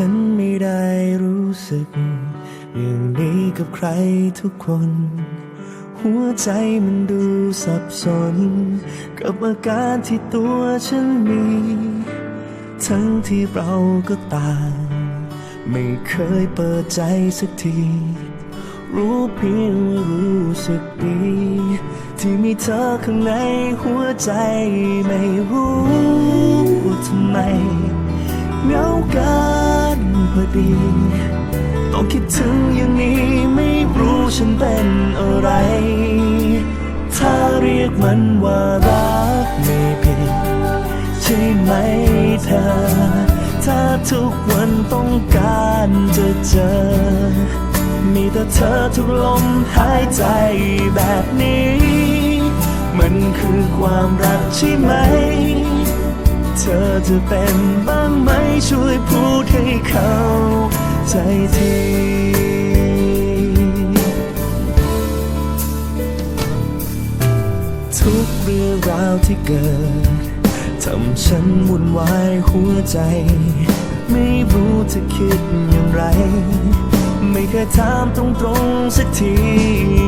ฉันไม่ได้รู้สึก อย่างนี้กับใครทุกคน หัวใจมันดูสับสน กับอาการที่ตัวฉันมี ทั้งที่เราก็ต่าง ไม่เคยเปิดใจสักที รู้เพียงว่ารู้สึกดี ที่มีเธอข้างในหัวใจไม่รู้ว่าทำไมเหงากัน พอดี ต้องคิดถึงอย่างนี้ไม่รู้ฉันเป็นอะไร ถ้าเรียกมันว่ารักไม่ผิดใช่ไหมเธอ ถ้าทุกวันต้องการจะเจอ มีแต่เธอทุกลมหายใจแบบนี้ มันคือความรักใช่ไหม เธอจะเป็นบ้างไหมช่วยพูดให้เขาใจทีทุกเรื่องราวที่เกิดทำฉันวุ่นวายหัวใจ ไม่รู้จะคิดอย่างไร ไม่เคยถามตรงๆสักที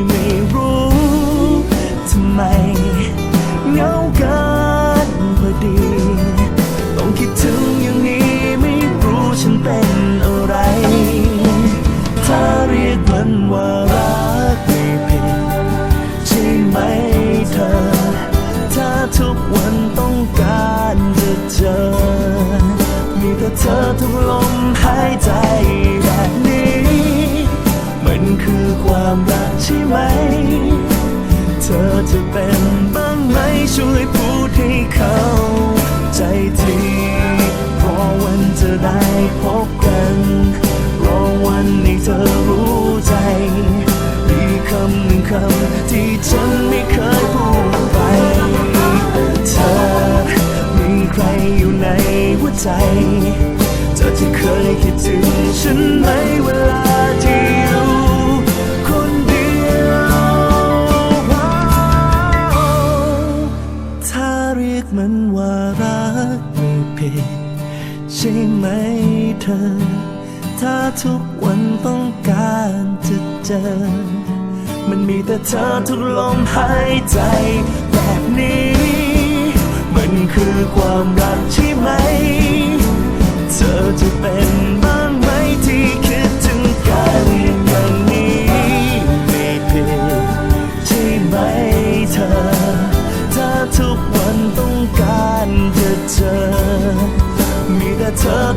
ไม่รู้ เธอ ถ้าทุกวันต้องการจะเจอ มีแต่เธอทุกลมหายใจแบบนี้ มันคือความรักใช่ไหม เธอจะเป็น ใจ เธอจะเคยคิดถึงฉันไหมเวลาที่อยู่คนเดียวถ้าเรียกมันว่ารักไม่ผิดใช่ไหมเธอ ถ้าทุกวันต้องการจะเจอ มันมีแต่เธอทุกลมหายใจแบบนี้ มันคือความรักใ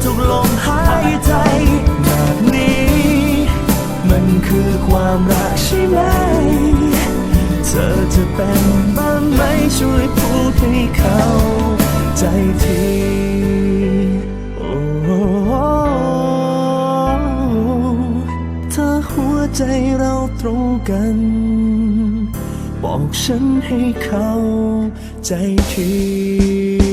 ทุกลมหายใจ แบบนี้ มันคือความรักใช่ไหม เธอจะเป็นบ้างไหมช่วยพูดให้เขาใจทีโอ้ถ้าหัวใจเราตรงกัน บอกฉันให้เขาใจที